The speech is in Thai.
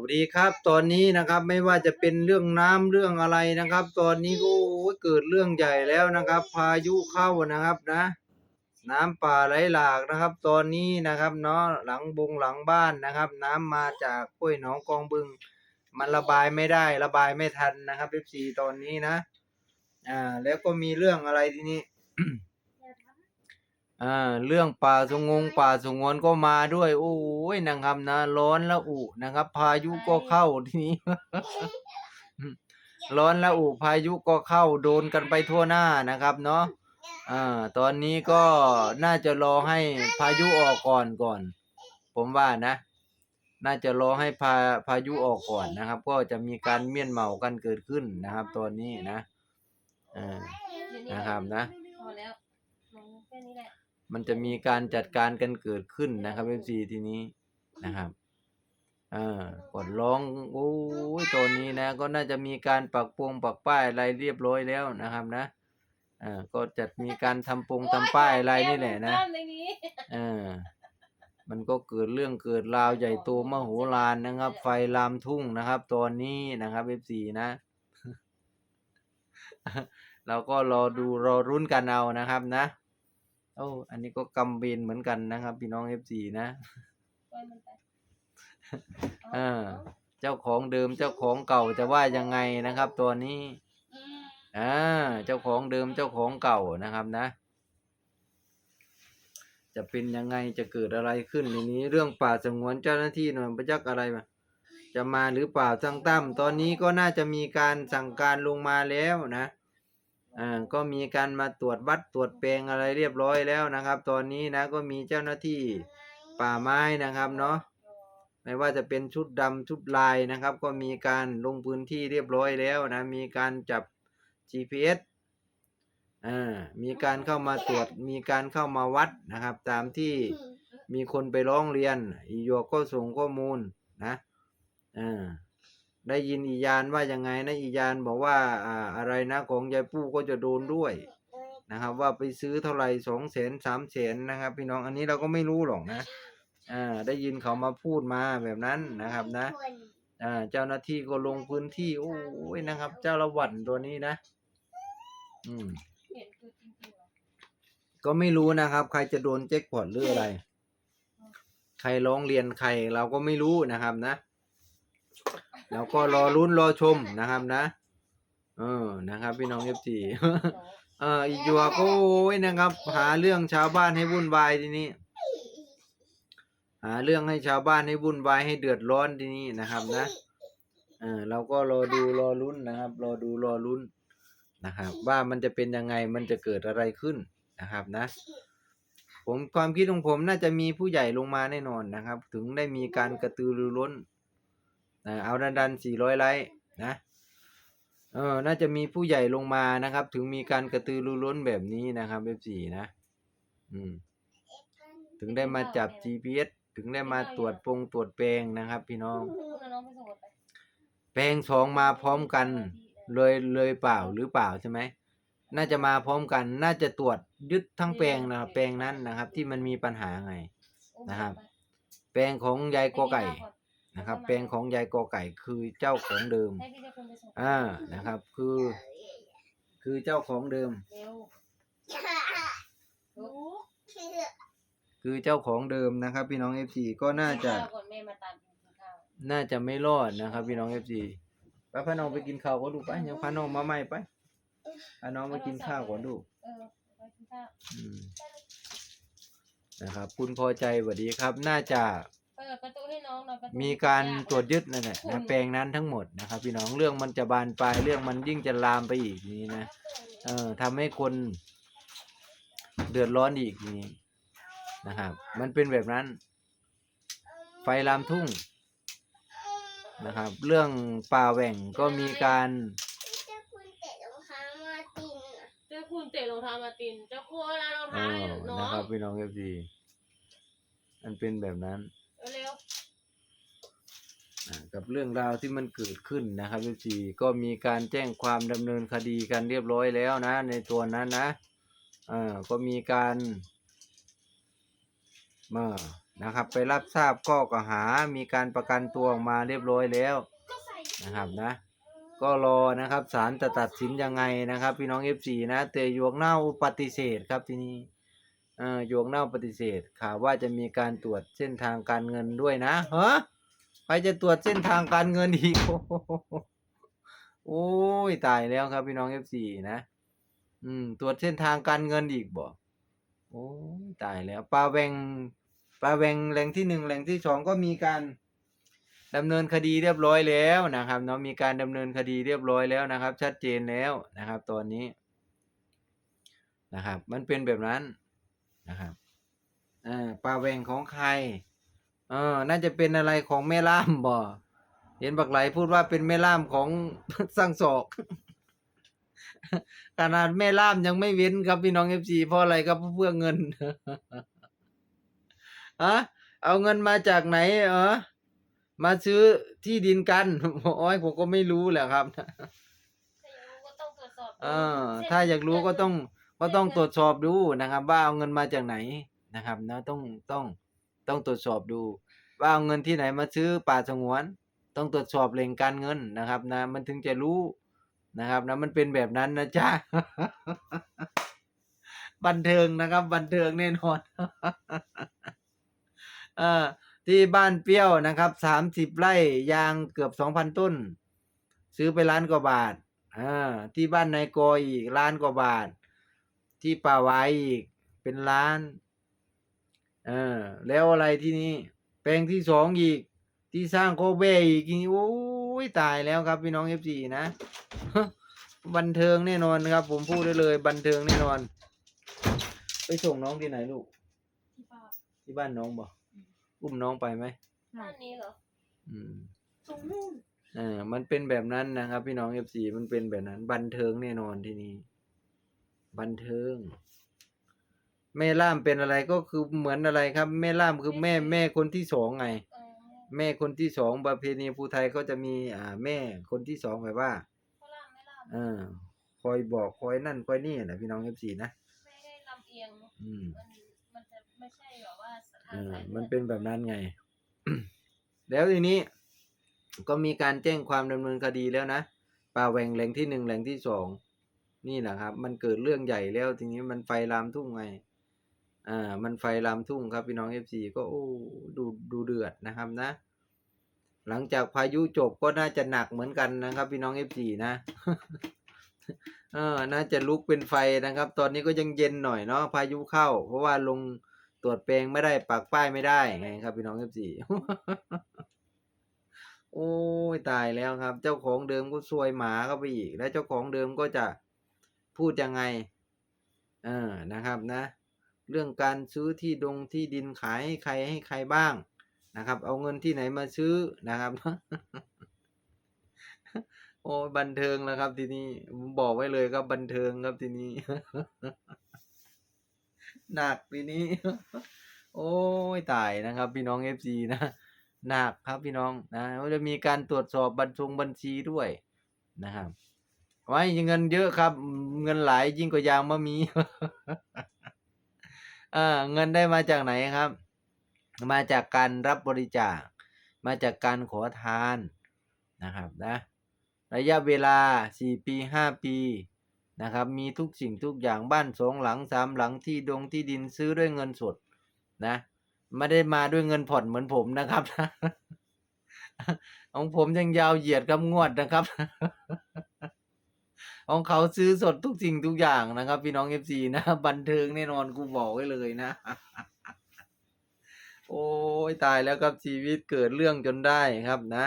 วัสดีครับ ตอนนี้นะครับไม่ว่าจะเป็นเรื่องน้ำเรื่องอะไรนะครับ ตอนนี้ก็เกิดเรื่องใหญ่แล้วนะครับ พายุเข้านะครับนะ น้ำป่าไหลหลากนะครับ ตอนนี้นะครับเนาะหลังบงหลังบ้านนะครับ น้ำมาจากห้วยหนองกองบึง มันระบายไม่ได้ระบายไม่ทันนะครับ FC ตอนนี้นะ อ่า แล้วก็มีเรื่องอะไรทีนี้ อ่าเรื่องป่าสงงป่าสงวนก็มาด้วย โอ้ยนะครับนะร้อนละอุนะครับ พายุก็เข้าทีนี้ ร้อนละอุพายุก็เข้าโดนกันไปทั่วหน้านะครับ เนาะอ่าตอนนี้ก็น่าจะรอให้พายุออกก่อนก่อน ผมว่านะ น่าจะรอให้พาพายุออกก่อนนะครับ ก็จะมีการเมียนเหมากันเกิดขึ้นนะครับ ตอนนี้นะอ่านะครับนะพอแล้วลงแค่นี้แหละ มันจะมีการจัดการกันเกิดขึ้นนะครับเอฟซีทีนี้นะครับอ่ากดร้องโอ้ยตอนนี้นะ ก็น่าจะมีการปักปงปักป้ายอะไรเรียบร้อยแล้วนะครับนะอ่าก็จะมีการทำปงทำป้ายอะไรนี่แหละนะโอ๊ยเต็มในนี้อ่ามันก็เกิดเรื่องเกิดราวใหญ่โตมโหฬารนะครับ ไฟลามทุ่งนะครับ ตอนนี้นะครับเอฟซีนะเราก็รอดูรอรุ้นกันเอานะครับนะ โอ้อันนี้ก็กำเบนเหมือนกันนะครับ พี่น้องเอฟซีนะปล่อยมันไปเออเจ้าของเดิมเจ้าของเก่าจะว่ายังไงนะครับ ตัวนี้อืมอ่าเจ้าของเดิมเจ้าของเก่านะครับนะ จะเป็นยังไงจะเกิดอะไรขึ้นในนี้ เรื่องป่าสงวนเจ้าหน้าที่หน่วยประจักษ์อะไรมาจะมาหรือเปล่าสั่งตั้มตอนนี้ก็น่าจะมีการสั่งการลงมาแล้วนะ อ่าก็มีการมาตรวจวัดตรวจแปลงอะไรเรียบร้อยแล้วนะครับ ตอนนี้นะก็มีเจ้าหน้าที่ป่าไม้นะครับเนาะไม่ว่าจะเป็นชุดดำชุดลายนะครับ ก็มีการลงพื้นที่เรียบร้อยแล้วนะมีการจับ GPS อ่ามีการเข้ามาตรวจมีการเข้ามาวัดนะครับ ตามที่มีคนไปร้องเรียนอีโยกก็ส่งข้อมูลนะอ่า ได้ยินอียานว่ายังไงนะอียานบอกว่าอ่าอะไรนะของยายปู้ก็จะโดนด้วยนะครับ ว่าไปซื้อเท่าไหร่สองแสนสามแสนนะครับ พี่น้องอันนี้เราก็ไม่รู้หรอกนะอ่าได้ยินเขามาพูดมาแบบนั้นนะครับนะอ่าเจ้าหน้าที่ก็ลงพื้นที่โอ้ยนะครับ เจ้าละวันตัวนี้นะ อืมก็ไม่รู้นะครับ ใครจะโดนแจ็คพอตหรืออะไร ใครร้องเรียนใครเราก็ไม่รู้นะครับนะ เราก็รอลุ้นรอชมนะครับนะ เออนะครับ พี่น้องเอฟซีเอออีจัวก็โอ้ยนะครับ หาเรื่องชาวบ้านให้วุ่นวายทีนี้ หาเรื่องให้ชาวบ้านให้วุ่นวายให้เดือดร้อนทีนี้นะครับนะเออเราก็รอดูรอลุ้นนะครับ รอดูรอลุ้นนะครับ ว่ามันจะเป็นยังไงมันจะเกิดอะไรขึ้นนะครับนะ ผมความคิดของผมน่าจะมีผู้ใหญ่ลงมาแน่นอนนะครับ ถึงได้มีการกระตือรือร้น นะเอาดันดันสี่ร้อยไลค์นะเออน่าจะมีผู้ใหญ่ลงมานะครับ ถึงมีการกระตือรือร้นแบบนี้นะครับเอฟซีนะ อืม ถึงได้มาจับ GPS ถึงได้มาตรวจปรงตรวจแปลงนะครับ พี่น้อง แปลงสองมาพร้อมกันเลยเลยเปล่าหรือเปล่าใช่ไหมน่าจะมาพร้อมกัน น่าจะตรวจยึดทั้งแปลงนะครับ แปลงนั้นนะครับ ที่มันมีปัญหาไงนะครับ แปลงของยายกอไก่ นะครับ แปลงของยายกอไก่คือเจ้าของเดิม ให้พี่เจ้าคุณไปส่งอ่านะครับ คือ คือเจ้าของเดิม เร็วลุกคือเจ้าของเดิมนะครับ พี่น้องเอฟซีก็น่าจะ กินข้าวก่อนแม่มาตามกินข้าว น่าจะไม่รอดนะครับ พี่น้องเอฟซีไปพาน้องไปกินข้าวก็ดูไปยังพาน้องมาใหม่ไปพาน้องมากินข้าวก่อนดูเออไปกินข้าว อืมนะครับ คุณพอใจสวัสดีครับ น่าจะ เปิดประตูให้น้องหน่อยประตูมีการตรวจยึดนั่นแหละนะแปลงนั้นทั้งหมดนะครับ พี่น้องเรื่องมันจะบานปลายเรื่องมันยิ่งจะลามไปอีกนี้นะเออทำให้คนเดือดร้อนอีกนี้นะครับ มันเป็นแบบนั้น ไฟลามทุ่งนะครับ เรื่องป่าแหว่งก็มีการเจ้าคุณเตะรองเท้ามาตินเจ้าคุณเอารองเอเท้าให้อน้อนะง ครับพี่น้องเอฟซีมันเป็นแบบนั้นเร็วอ่า กับเรื่องราวที่มันเกิดขึ้นนะครับเอฟซีก็มีการแจ้งความดำเนินคดีกันเรียบร้อยแล้วนะ ในตัวนั้นนะก็มีการมานะครับ ไปรับทราบข้อกล่าวหา มีการประกันตัวออกมาเรียบร้อยแล้วนะครับนะ ก็รอนะครับศาลจะตัดสินยังไงนะครับ พี่น้องเอฟซีนะ แต่หยวกเน่าปฏิเสธครับทีนี้เออหยวกเน่าปฏิเสธข่าวว่าจะมีการตรวจเส้นทางการเงินด้วยนะเฮ้ ใครจะตรวจเส้นทางการเงินอีกโอ้โหโอ้ยตายแล้วครับพี่น้องเอฟซีนะ อืม ตรวจเส้นทางการเงินอีกบ่โอ้ยตายแล้วปลาแวงปลาแวงแหล่งที่หนึ่งแหล่งที่สองก็มีการดำเนินคดีเรียบร้อยแล้วนะครับเนาะมีการดำเนินคดีเรียบร้อยแล้วนะครับ ชัดเจนแล้วนะครับ ตอนนี้นะครับ มันเป็นแบบนั้นนะครับอ่าปลาแหวงของใคร เออ น่าจะเป็นอะไรของแม่ล่ามบ่ เห็นบักไหลพูดว่าเป็นแม่ล่ามของสร้างศอก ขนาดแม่ล่ามยังไม่เว้นครับพี่น้องเอฟซีเพราะอะไรครับเพื่อเงินอะเอาเงินมาจากไหนเออมาซื้อที่ดินกันโอ้ยผมก็ไม่รู้แหละครับถ้าอยากรู้ก็ต้องตรวจสอบเออ ถ้าอยากรู้ก็ต้องก็ต้องตรวจสอบดูนะครับ ว่าเอาเงินมาจากไหนนะครับนะต้องต้อง ต้องตรวจสอบดู ว่าเอาเงินที่ไหนมาซื้อป่าสงวน ต้องตรวจสอบแหล่งการเงินนะครับนะมันถึงจะรู้นะครับนะมันเป็นแบบนั้นนะจ๊ะบันเทิงนะครับ บันเทิงแน่นอนเออที่บ้านเปี้ยวนะครับสามสิบไร่ยางเกือบสองพันต้น ซื้อไปล้านกว่าบาทอ่าที่บ้านนายกออีกล้านกว่าบาท ที่ป่าไว้อีกเป็นล้าน เออ แล้วอะไรที่นี่แปลงที่สองอีก ที่สร้างโคเบอีกนี่โอ้ยตายแล้วครับพี่น้องเอฟซีนะบันเทิงแน่นอนครับ ผมพูดได้เลย บันเทิงแน่นอน ไปส่งน้องที่ไหนลูก ที่บ้านที่บ้านน้องบอกอุ้มน้องไปไหมบ้านนี้เหรอ อืมตรงนู่นเออมันเป็นแบบนั้นนะครับ พี่น้องเอฟซีมันเป็นแบบนั้น บันเทิงแน่นอนที่นี่บันเทิง แม่ล่ามเป็นอะไรก็คือเหมือนอะไรครับ แม่ล่ามคือแม่แม่คนที่สองไงเออแม่คนที่สองประเพณีภูไทยก็จะมีอ่าแม่คนที่สองแบบว่าเขาล่ามไม่ล่ามเออคอยบอกคอยนั่นคอยนี่นะพี่น้องเอฟซีนะไม่ได้ลำเอียง อืม มันมันจะไม่ใช่แบบว่าสถาเอนอสายลือดมันเป็นแบบนั้นไง แล้วทีนี้ก็มีการแจ้งความดำเนินคดีแล้วนะป่าแหวงแหล่งที่หนึ่งแหล่งที่สองนี่แหละครับ มันเกิดเรื่องใหญ่แล้วทีนี้มันไฟลามทุ่งไง อ่ามันไฟลามทุ่งครับพี่น้องเอฟซีก็โอ้ดูดูเดือดนะครับนะ หลังจากพายุจบก็น่าจะหนักเหมือนกันนะครับ พี่น้องเอฟซีนะเออน่าจะลุกเป็นไฟนะครับ ตอนนี้ก็ยังเย็นหน่อยเนาะพายุเข้า เพราะว่าลงตรวจแปลงไม่ได้ปักป้ายไม่ได้ไงครับ พี่น้องเอฟซีโอ้ยตายแล้วครับ เจ้าของเดิมก็ซวยหมาเข้าไปอีก แล้วเจ้าของเดิมก็จะพูดยังไง เออนะครับนะ เรื่องการซื้อที่ดงที่ดินขายให้ใครให้ใครบ้างนะครับ เอาเงินที่ไหนมาซื้อนะครับ โอ้ยบันเทิงแล้วครับ ทีนี้ผมบอกไว้เลยครับบันเทิงครับทีนี้หนักทีนี้ โอ้ยตายนะครับ พี่น้องเอฟซีนะหนักครับพี่น้องนะจะมีการตรวจสอบบัญชงบัญชีด้วยนะครับไว้เงินเยอะครับ เงินหลายยิ่งกว่ายางมะมี อ่าเงินได้มาจากไหนครับ มาจากการรับบริจาค มาจากการขอทานนะครับนะระยะเวลา 4 ปี 5 ปีนะครับมีทุกสิ่งทุกอย่างบ้านสองหลังสามหลังที่ดงที่ดินซื้อด้วยเงินสดนะไม่ได้มาด้วยเงินผ่อนเหมือนผมนะครับ ของผมยังยาวเหยียดกับงวดนะครับ ของเขาซื้อสดทุกสิ่งทุกอย่างนะครับ พี่น้องเอฟซีนะ บันเทิงแน่นอนกูบอกไว้เลยนะ โอ้ยตายแล้วครับชีวิตเกิดเรื่องจนได้ครับนะ